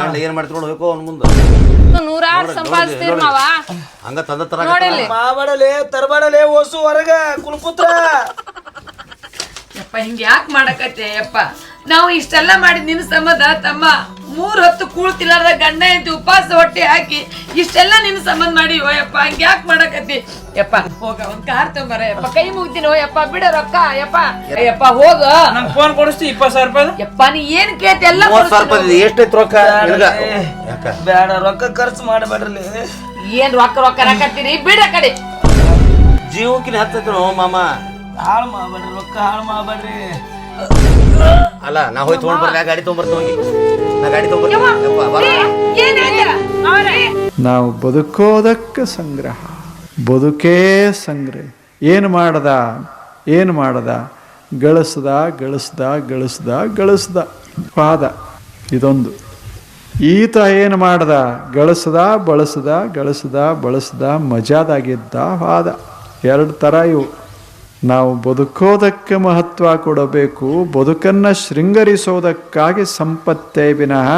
ಗಂಡ ಏನು ಮಾಡ್ತಿಕೊಂಡು ಹೋಗ್ಕೋ ಅವ್ನ ಮುಂದೆ. ನೂರಾರು ಸಂಪಾದಿಸ್ತೀರ್ ಮಾವ. ಹಂಗ ತಂದ ತರ ನೋಡಿಲ್ಲಿ. ಮಾಬಾಡಲೇ ತರಬಾಡಲೇ ಓಸು ಹೊರಗ ಕುಲಪುತ್ರ ಯಪ್ಪ ಹಿಂಗೆ ಯಾಕೆ ಮಾಡಕತ್ತೆ ಯಪ್ಪ ನಾವು ಇಷ್ಟೆಲ್ಲ ಮಾಡಿ ನಿನ್ನ ಸಂಬಂಧ ತಮ್ಮ ಮೂರ್ ಹೊತ್ತು ಕೂಳ್ತಿಲ್ಲಾರ ಗಂಡ ಅಂತ ಉಪವಾಸ ಹೊಟ್ಟೆ ಹಾಕಿ ಇಷ್ಟೆಲ್ಲ ನಿನ್ ಸಂಬಂಧ ಮಾಡಿ ಯಪ್ಪ ಹಂಗೆ ಯಾಕೆ ಮಾಡಕತ್ತಿ? ಯಪ್ಪ ಹೋಗ ಒಂದ್ ಕಾರ್ ತೊಂಬರ ಯಪ್ಪ ಕೈ ಮುಗ್ತೀನಿ ಓ ಯಪ್ಪ ಬಿಡ ರೊಕ್ಕ ಯಪ್ಪ ಯಪ್ಪ ಹೋಗ. ನಂಗೆ ಫೋನ್ ಕೊಡಿಸ್ತಿ ಇಪ್ಪತ್ತು ಸಾವಿರ ರೂಪಾಯಿ ಯಪ್ಪ ನೀ ಏನ್ ಕೇತಿ ಎಲ್ಲ ಮೂವತ್ತು ಸಾವಿರ ರೂಪಾಯಿ ಇದೆ. ಎಷ್ಟೈತ್ ರೊಕ್ಕ? ಯಾಕ? ಬೇಡ ರೊಕ್ಕ ಖರ್ಚು ಮಾಡಬೇಡ್ರಲಿ ಏನ್ ರೊಕ್ಕ ರೊಕ್ಕ ರಕ್ಕತ್ತೀರಿ ಬಿಡ ಕಡೆ. ಜೀವಕ್ಕಿನ ಹತ್ತಿದ್ರು ಮಾಮ? ಹಾಳು ಮಾಡಬೇಡ್ರಿ ರೊಕ್ಕ ಹಾಳು ಮಾಡಬೇಡ್ರಿ. ಅಲ್ಲ ನಾ ಹೋಗಿ ತೊಗೊಂಡ್ ಬರ್ಲಿ ಆ ಗಾಡಿ ತೊಗೊಂಬರ್ತೀನಿ ಹೋಗಿ. ನಾ ಗಾಡಿ ತಗೊಂಡ್ಬರ್ತೀನಿ ನಾವು ಬದುಕೋದಕ್ಕೆ ಸಂಗ್ರಹ ಬದುಕೇ ಸಂಗ್ರಹ. ಏನು ಮಾಡ್ದ? ಏನು ಮಾಡ್ದ? ಗಳಿಸ್ದ ಗಳಿಸ್ದ ಗಳಿಸ್ದ ಗಳಿಸ್ದ. ಪಾದ ಇದೊಂದು. ಈತ ಏನು ಮಾಡ್ದ? ಗಳಿಸ್ದ ಬಳಸ್ದ ಗಳಿಸ್ದ ಬಳಸ್ದ ಮಜಾದಾಗಿದ್ದ ವಾದ ಎರಡು ಥರ ಇವು. ನಾವು ಬದುಕೋದಕ್ಕೆ ಮಹತ್ವ ಕೊಡಬೇಕು. ಬದುಕನ್ನು ಶೃಂಗರಿಸೋದಕ್ಕಾಗಿ ಸಂಪತ್ತೇ ವಿನಃ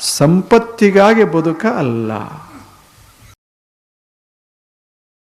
ಸಂಪತ್ತಿಗಾಗಿ ಬದುಕ ಅಲ್ಲ.